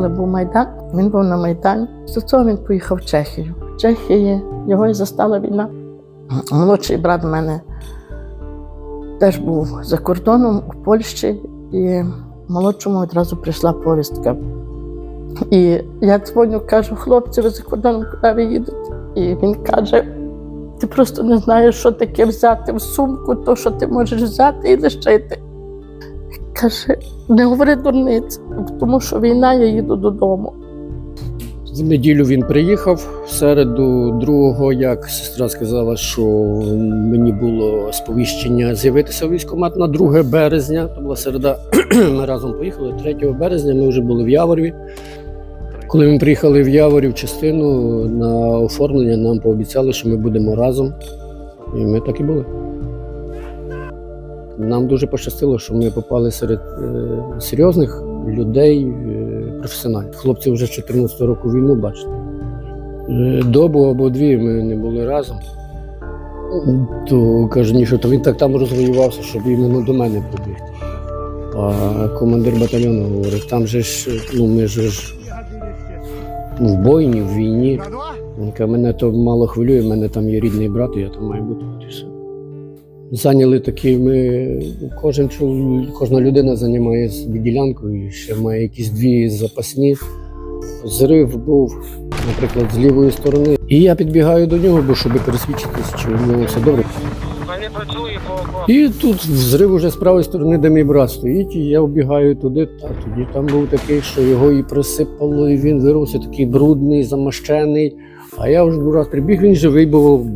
коли був Майдан, він був на Майдані. З цього він поїхав в Чехію. В Чехії його і застала війна. Молодший брат в мене теж був за кордоном у Польщі, і молодшому одразу прийшла повістка. І я дзвоню, кажу, хлопці, ви за кордоном куди ви їдете? І він каже: ти просто не знаєш, що таке взяти в сумку, то, що ти можеш взяти і лишити. Каже, не говори дурниць, тому що війна, я їду додому. В неділю він приїхав. В середу другого, як сестра сказала, що мені було сповіщення з'явитися в військкомат на 2 березня. То була середа. Ми разом поїхали. 3 березня ми вже були в Яворові. Коли ми приїхали в Яворів частину на оформлення, нам пообіцяли, що ми будемо разом. І ми так і були. Нам дуже пощастило, що ми попали серед е, серйозних людей, е, професіоналів. Хлопці вже з 14 року війну бачите. Е, добу або дві ми не були разом. То каже, ні, що то він так там розвоювався, щоб іменно до мене побігти. А командир батальйону говорить, там же ж, ну ми ж в бойні, в війні. Він каже, мене то мало хвилює, в мене там є рідний брат, і я там маю бути. Все. Зайняли такі, ми кожен кожна людина займає собі ділянку і ще має якісь дві запасні. Зрив був, наприклад, з лівої сторони. І я підбігаю до нього, бо щоб пересвідчитися, чи в нього все добре. І тут взрив уже з правої сторони, де мій брат стоїть, і я вбігаю туди, а тоді там був такий, що його і присипало, і він вирвався такий брудний, замащений. А я вже раз прибіг, він живий був,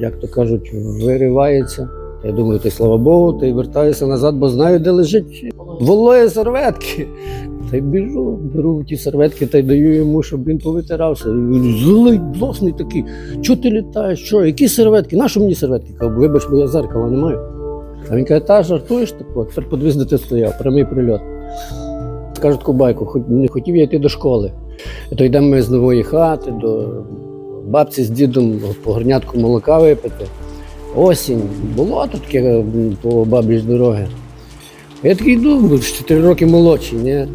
як то кажуть, виривається. Я думаю, ти слава Богу, ти вертаюся назад, бо знаю, де лежить вологі серветки. Та й біжу, беру ті серветки та й даю йому, щоб він повитирався. Він злий, блосний такий. Чого ти літаєш? Що? Які серветки? Нащо мені серветки? Кажу, вибач, бо я зеркала не маю. А він каже, та жартуєш тако, тепер подивись, де ти стояв, прямий прильот. Скажу таку не хотів я йти до школи. То йдемо ми з нової хати до бабці з дідом по горнятку молока випити. Осінь, було тут таке по бабі ж дороги. Я такий йду, бо 4 роки молодший, ні?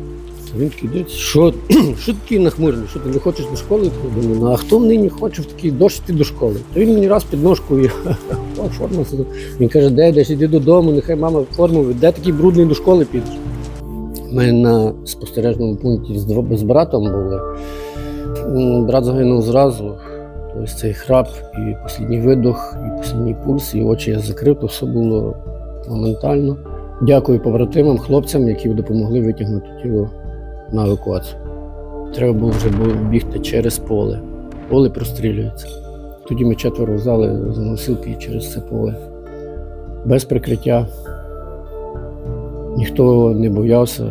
Він такий дивиться, що, що такий нахмурений, що ти не хочеш до школи? Думаю, ну а хто нині хоче в такий дощ йти до школи? То він мені раз під ножкою, о, форма сидить. Він каже, де йдеш, іди додому, нехай мама форму, де такий брудний до школи підеш. Ми на спостережному пункті з, з братом були. Брат загинув зразу. Тобто цей храп, і останній видох, і останній пульс, і очі я закрив, то все було моментально. Дякую побратимам, хлопцям, які допомогли витягнути тіло на евакуацію. Треба було вже бігти через поле. Поле прострілюється. Тоді ми четверо взяли за носилки через це поле. Без прикриття. Ніхто не боявся,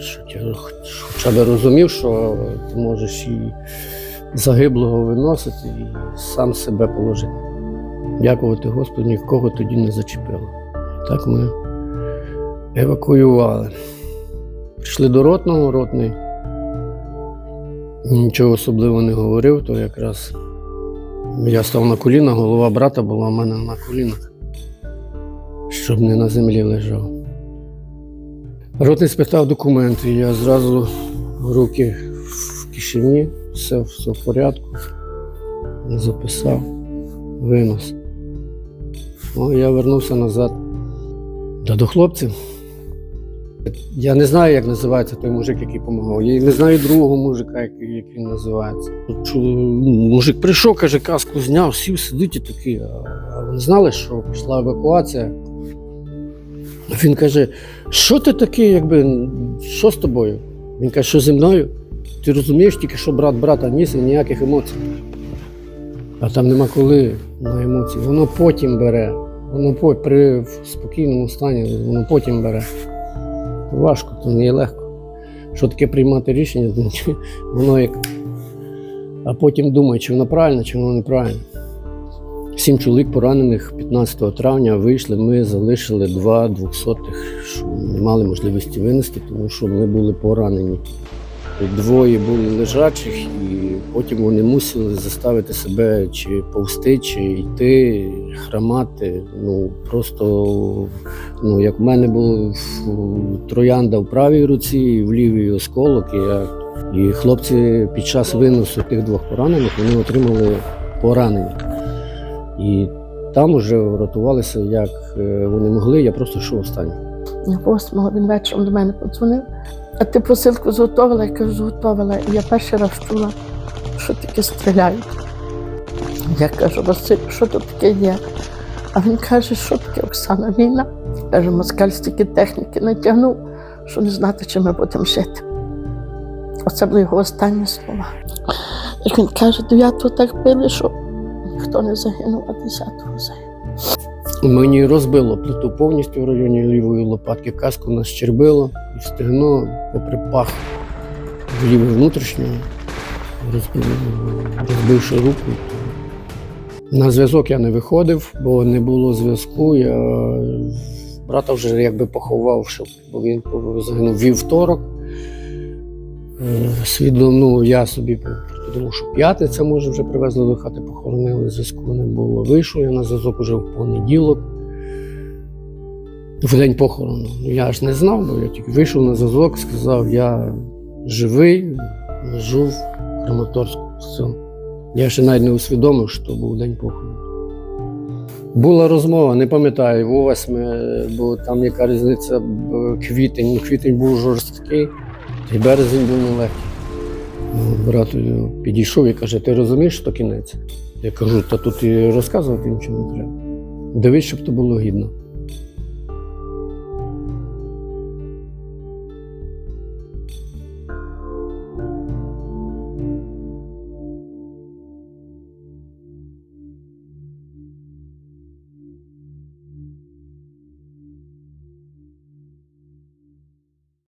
що хоча б розумів, що ти можеш і загиблого виносити, і сам себе положити. Дякувати Господу, нікого тоді не зачепило. Так ми евакуювали. Прийшли до ротного, ротний. Нічого особливого не говорив, то якраз я став на коліна, голова брата була в мене на колінах, щоб не на землі лежав. Ротний спитав документи, я зразу руки в кишені, все, все в порядку. Записав, винос. Ну, я вернувся назад та до хлопців. Я не знаю, як називається той мужик, який допомагав. Я не знаю другого мужика, який, як він називається. Чу- Мужик прийшов, каже, каску зняв, сів, сидить і такий. А вони знали, що пішла евакуація. Він каже: що ти такий, якби, що з тобою? Він каже, що зі мною? Ти розумієш тільки, що брат брата ніс і ніяких емоцій. А там нема коли на емоції. Воно потім бере. Воно по- при спокійному стані, воно потім бере. Важко, то не є легко. Що таке приймати рішення, воно як. А потім думає, чи воно правильно, чи воно неправильно. Сім чоловік поранених 15 травня вийшли, ми залишили два двохсотих, що не мали можливості винести, тому що ми були поранені. Двоє були лежачих, і потім вони мусили заставити себе чи повсти, чи йти, хромати. Ну просто ну, як в мене було в- троянда в правій руці, і в лівій осколок. І, я, і хлопці під час виносу тих двох поранених вони отримали поранення. І там вже врятувалися, як е, вони могли. Я просто йшов останній. Восьмого він вечором до мене подзвонив. А ти посилку зготовила? Я кажу, зготовила. І я перший раз чула, що таке стріляють. Я кажу, Василь, що тут таке є? А він каже, що таке Оксана війна? Каже, москаль стільки техніки натягнув, що не знати, чи ми будемо жити. Оце були його останні слова. Як він каже, дев'ятого так били, що ніхто не загинув, а десятого загинув. Мені розбило плиту повністю в районі лівої лопатки, каску нас щербило і стегно попри пах в ліве внутрішнє, розбив, розбивши руку. На зв'язок я не виходив, бо не було зв'язку. Я брата вже якби поховав, щоб він загинув вівторок. Е, Свідомо, ну, я собі подумав, що п'ятниця, може, вже привезли до хати, похоронили, зв'язку не було. Вийшов я на зв'язок уже в понеділок. В день похорону. Ну, Я ж не знав, бо я тільки вийшов на зв'язок, сказав, я живий, лежу в Краматорську. Все. Я ще навіть не усвідомив, що був день похорону. Була розмова, не пам'ятаю, восьме, бо там яка різниця квітень. Квітень був жорсткий, і березень був нелегкий. Брат е, підійшов і каже: ти розумієш, що кінець? Я кажу, та тут і розказувати нічого не треба. Дивись, щоб то було гідно.